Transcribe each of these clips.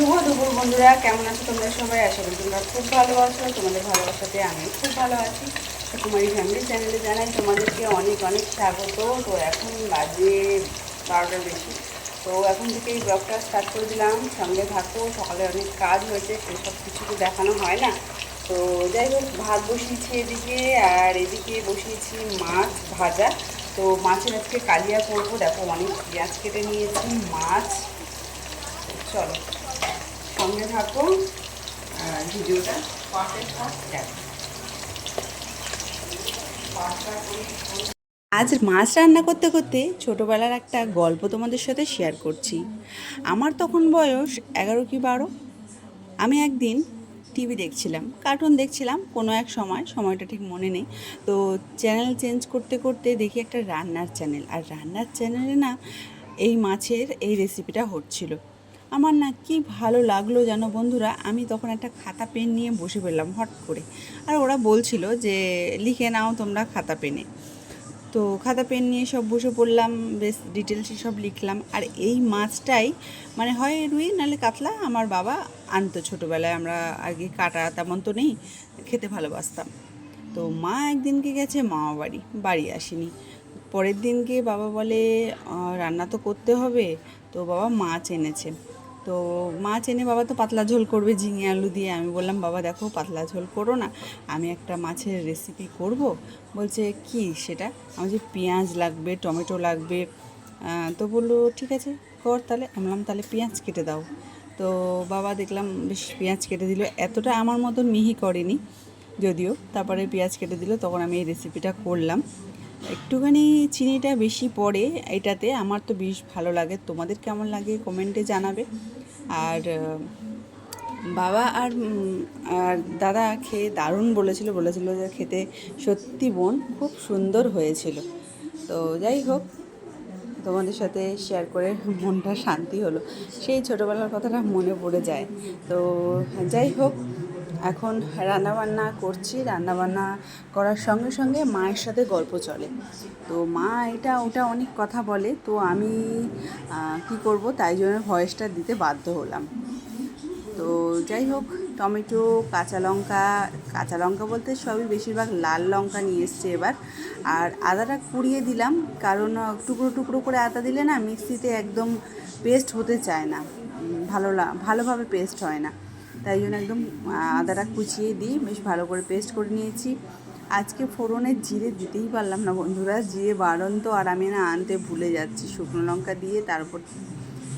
শুভ দুপুর বন্ধুরা, কেমন আছো তোমরা সবাই? আশা করি তোমরা খুব ভালোবাসো তোমাদের ভালোবাসাতে আমি খুব ভালো আছি। কুমারী ফ্যামিলি চ্যানেলে জানাই তোমাদেরকে অনেক অনেক স্বাগত। তো এখন বাজে বারোটার বেশি। তো এখন থেকেই ব্লগটা স্টার্ট করে দিলাম। সঙ্গে থাকো, সকালে অনেক কাজ হয়েছে, সেসব কিছু তো দেখানো হয় না। তো যাই হোক, ভাত বসিয়েছি এদিকে, আর এদিকে বসিয়েছি মাছ ভাজা। তো মাছের আজকে কালিয়া করব। দেখো অনেক পেঁয়াজ কেটে নিয়েছি, মাছ। চলো। সঙ্গে থাকো। আর ভিডিওটা আজ মাছ রান্না করতে করতে ছোটোবেলার একটা গল্প তোমাদের সাথে শেয়ার করছি। আমার তখন বয়স এগারো কি বারো। আমি একদিন টিভি দেখছিলাম কার্টুন দেখছিলাম কোনো এক সময়, সময়টা ঠিক মনে নেই। তো চ্যানেল চেঞ্জ করতে করতে দেখি একটা রান্নার চ্যানেল আর রান্নার চ্যানেলে না এই মাছের এই রেসিপিটা হচ্ছিল। আমার না কি ভালো লাগল জানো বন্ধুরা? আমি তখন একটা খাতা পেন নিয়ে বসে পড়লাম হট করে। আর ওরা বলছিল যে, লিখে নাও তোমরা খাতা পেনে। তো খাতা পেন নিয়ে সব বসে পড়লাম, বেশ ডিটেলসে সব লিখলাম। আর এই মাছটাই মানে হয় রুই, নাহলে কাতলা, আমার বাবা আনতো ছোটোবেলায়। আমরা আগে কাটা তেমন তো নেই, খেতে ভালোবাসতাম। তো মা একদিনকে গেছে মামা বাড়ি বাড়ি আসেনি। পরের দিনকে বাবা বলে রান্না তো করতে হবে। তো বাবা মাছ এনেছে। তো মাছ এনে বাবা তো পাতলা ঝোল করবে, ঝিঙে আলু দিয়ে। আমি বললাম, বাবা, দেখো, পাতলা ঝোল করো না। আমি একটা মাছের রেসিপি করব। বলছে, কি সেটা? আমার যে পেঁয়াজ লাগবে, টমেটো লাগবে। তো বলল, ঠিক আছে, কর তাহলে। আমি বললাম, তাহলে পেঁয়াজ কেটে দাও। তো বাবা দেখলাম, বেশ, পেঁয়াজ কেটে দিল। এতটা আমার মতন মিহি করেনি, যদিও। তারপরে পেঁয়াজ কেটে দিল, তখন আমি এই রেসিপিটা করলাম। একটুখানি চিনিটা বেশি পড়ে এটাতে, আমার তো বেশ ভালো লাগে। তোমাদের কেমন লাগে কমেন্টে জানাবে। আর বাবা আর আর দাদা খেয়ে দারুণ বলেছিল বলেছিল যে খেতে সত্যি বোন খুব সুন্দর হয়েছিল। তো যাই হোক, তোমাদের সাথে শেয়ার করে মনটা শান্তি হলো। সেই ছোটোবেলার কথাটা মনে পড়ে যায়। তো যাই হোক এখন রান্নাবান্না করছি, রান্নাবান্না করার সঙ্গে সঙ্গে মায়ের সাথে গল্প চলে। তো মা এটা, ওটা অনেক কথা বলে, তো আমি কি করব তাই জন্য ভয়েসটা দিতে বাধ্য হলাম। তো যাই হোক, টমেটো, কাঁচা লঙ্কা কাঁচা লঙ্কা বলতে সবই বেশিরভাগ লাল লঙ্কা নিয়ে এসছে এবার। আর আদাটা কুড়িয়ে দিলাম, কারণ টুকরো টুকরো করে আদা দিলে না মিক্সিতে একদম পেস্ট হতে চায় না। ভালো ভালোভাবে পেস্ট হয় না। তাই জন্য একদম আদাটা কুচিয়ে দিই বেশ ভালো করে পেস্ট করে নিয়েছি। আজকে ফোড়নে জিরে দিতেই পারলাম না বন্ধুরা, জিরে বাড়ন তো আর আমি না আনতে ভুলে যাচ্ছি। শুকনো লঙ্কা দিয়ে তারপর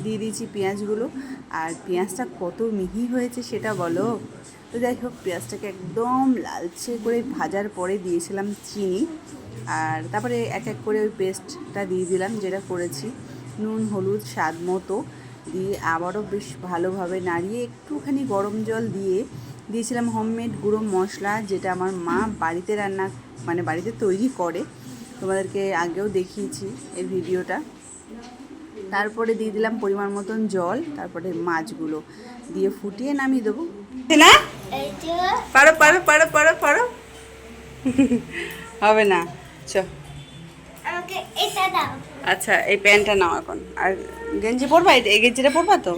দিয়ে দিয়েছি পেঁয়াজগুলো। আর পেঁয়াজটা কত মিহি হয়েছে সেটা বলো? তো যাই হোক, পেঁয়াজটাকে একদম লালচে করে ভাজার পরে দিয়েছিলাম চিনি। আর তারপরে এক এক করে ওই পেস্টটা দিয়ে দিলাম যেটা করেছি। নুন, হলুদ, স্বাদ মতো। দিয়ে আবারও বেশ ভালোভাবে নাড়িয়ে একটুখানি গরম জল দিয়ে দিয়েছিলাম হোমমেড গুঁড়ো মশলা, যেটা আমার মা বাড়িতে রান্না মানে বাড়িতে তৈরি করে। তোমাদেরকে আগেও দেখিয়েছি এই ভিডিওটা। তারপরে দিয়ে দিলাম পরিমাণ মতন জল, তারপরে মাছগুলো দিয়ে ফুটিয়ে নামিয়ে দেবো। পারো পারো পারো পারো পারো। হবে না। চ। এটা দাও। আচ্ছা এই প্যান্টটা নাও এখন। আর গেঞ্জি পরবা? এই গেঞ্জিটা পরবা তো?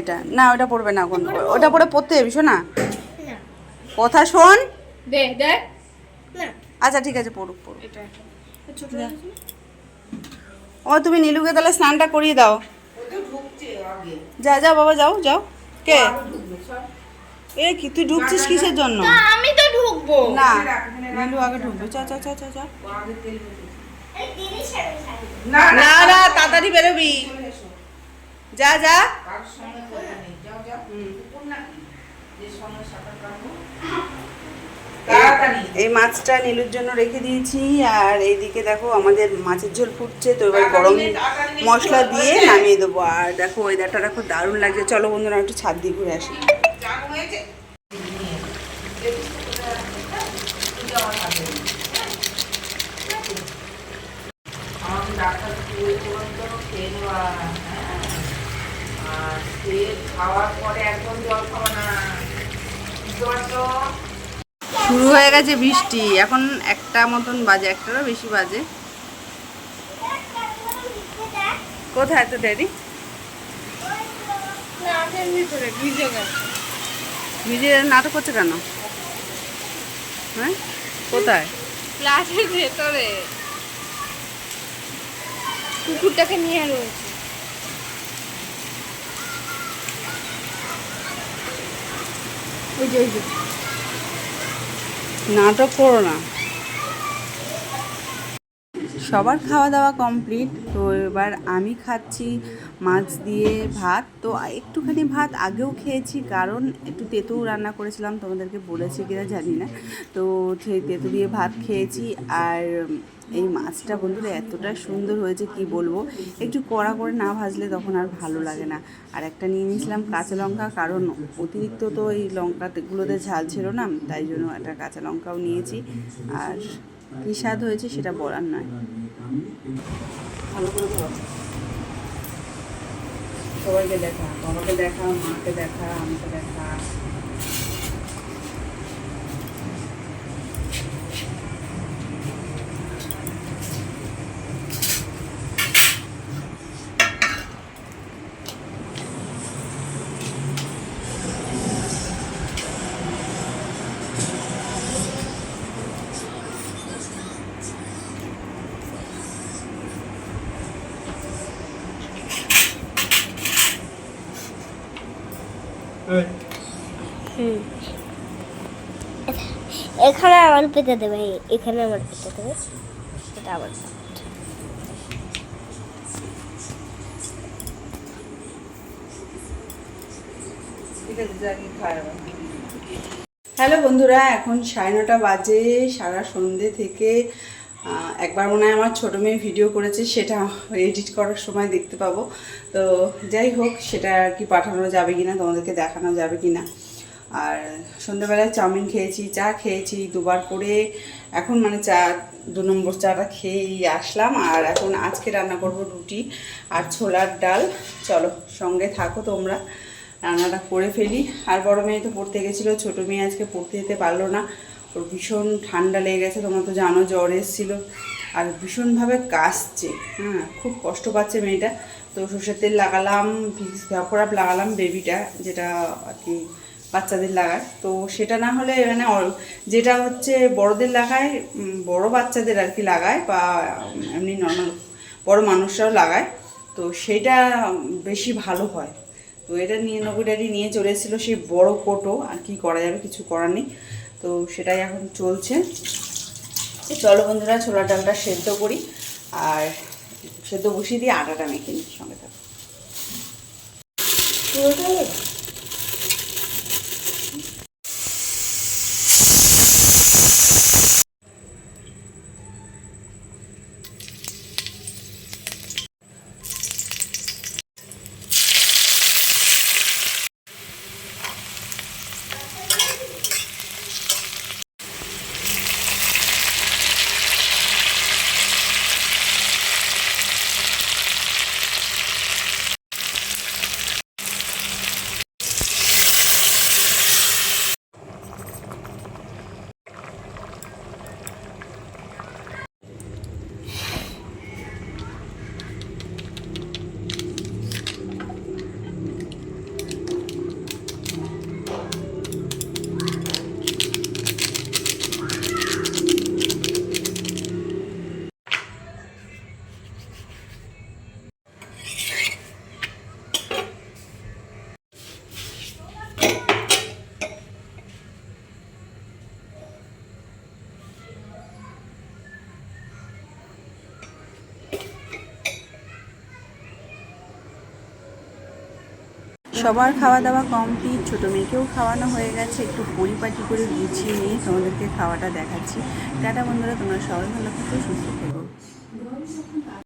এটা না ওটা পরবে না এখন। ওটা পরে পরতে যাবি শোনা? না। কথা শোন। দে দে। আচ্ছা ঠিক আছে পড়ুক পড়ুক ও তুমি নীলুকে তাহলে স্নানটা করিয়ে দাও। যা যাও বাবা যাও যাও। কে? এ কি তুই ঢুকছিস কিসের জন্য? আমি তো ঢুকবো। না নীলু আগে ঢুকবে। চা চা চা চা চা। না না তাড়াতাড়ি বেরোবি। যা যা। এই মাছটা নীলুর জন্য রেখে দিয়েছি আর এইদিকে দেখো আমাদের মাছের ঝোল ফুটছে তো এবার গরম মশলা দিয়ে নামিয়ে দেবো আর দেখো ওয়েদারটা দেখো দারুণ লাগছে। চলো বন্ধুরা একটু ছাদ দিয়ে ঘুরে আসি আমাকে ডাক্তার তুই তুরন্ত খেয়ে নেওয়া হ্যাঁ আর খাওয়ার পরে একদম জল খাওয়া না। জল তো শুরু হয়ে গেছে বৃষ্টি। এখন একটা মতন বাজে একটারও বেশি বাজে। কোথায় তো ড্যাডি? না গ্লাসের ভিতরে ভিজে নাটক করছে কেন? হ্যাঁ? কোথায়? গ্লাসের ভেতরে। কুকুরটাকে নিয়ে রয়েছে ওই যে ওই যে। নাটক করো না। সবার খাওয়া দাওয়া কমপ্লিট তো এবার আমি খাচ্ছি মাছ দিয়ে ভাত। তো একটুখানি ভাত আগেও খেয়েছি, কারণ একটু তেঁতু রান্না করেছিলাম, তোমাদেরকে বলেছি কিনা জানি না। তো সেই তেঁতু দিয়ে ভাত খেয়েছি, আর এই মাছটা বন্ধুরা এতটা সুন্দর হয়েছে, কি বলব? একটু কড়া করে না ভাজলে তখন আর ভালো লাগে না। আর একটা নিয়ে নিয়েছিলাম কাঁচা লঙ্কা, কারণ অতিরিক্ত তো এই লঙ্কাগুলোতে ঝাল ছিল না, তাই জন্য একটা কাঁচা লঙ্কাও নিয়েছি। আর কী স্বাদ হয়েছে সেটা বলার নয়। সবাইকে দেখা বাবাকে দেখা মাকে দেখা আমাকে দেখা। এখানে আমার পেতে দেবে এখানে আমার পেতে দেবে। এটা আমার হ্যালো বন্ধুরা, এখন সাড়ে নটা বাজে, সারা সন্ধে থেকে একবার মনে হয় আমার ছোটো মেয়ে ভিডিও করেছে, সেটা এডিট করার সময় দেখতে পাবো। তো যাই হোক, সেটা কি পাঠানো যাবে কি না তোমাদেরকে দেখানো যাবে কি না আর সন্ধ্যেবেলায় চাউমিন খেয়েছি, চা খেয়েছি, দুবার করে এখন মানে চা, দু নম্বর চাটা খেয়েই আসলাম। আর এখন আজকে রান্না করব রুটি আর ছোলার ডাল। চলো, সঙ্গে থাকো তোমরা। রান্নাটা করে ফেলি। আর বড় মেয়ে তো পড়তে গেছিল, ছোটো মেয়ে আজকে পড়তে যেতে পারল না। ওর ভীষণ ঠান্ডা লেগে গেছে, তোমরা তো জানো জ্বর এসেছিল। আর ভীষণভাবে কাশছে হ্যাঁ খুব কষ্ট পাচ্ছে মেয়েটা। তো সর্ষের তেল লাগালাম ভিক্স ভ্যাপোরাপ লাগালাম বেবিটা, যেটা আর কি বাচ্চাদের লাগায়। তো সেটা না হলে মানে যেটা হচ্ছে বড়দের লাগায় বড় বাচ্চাদের আর কি লাগায় বা এমনি নর্মাল বড় মানুষরাও লাগায়। তো সেটা বেশি ভালো হয়। তো এটা নিয়ে নব্বই ডাডি নিয়ে চলে এসেছিল সেই বড় কোটো, আর কি করা যাবে কিছু করার নেই। তো সেটাই এখন চলছে। চলো বন্ধুরা ছোলা ডালটা সেদ্ধ করি আর সেদ্ধ বসিয়ে দিয়ে আটাটা মেখে নিই সঙ্গে থাকো। সবার খাওয়া দাওয়া কমপ্লিট ছোটো মেয়েকেও খাওয়ানো হয়ে গেছে। একটু পরিপাটি করে গুছিয়ে নিয়ে তোমাদেরকে খাওয়াটা দেখাচ্ছি। টাটা বন্ধুরা, তোমরা সবাই ভালো থেকো, সুস্থ থেকো।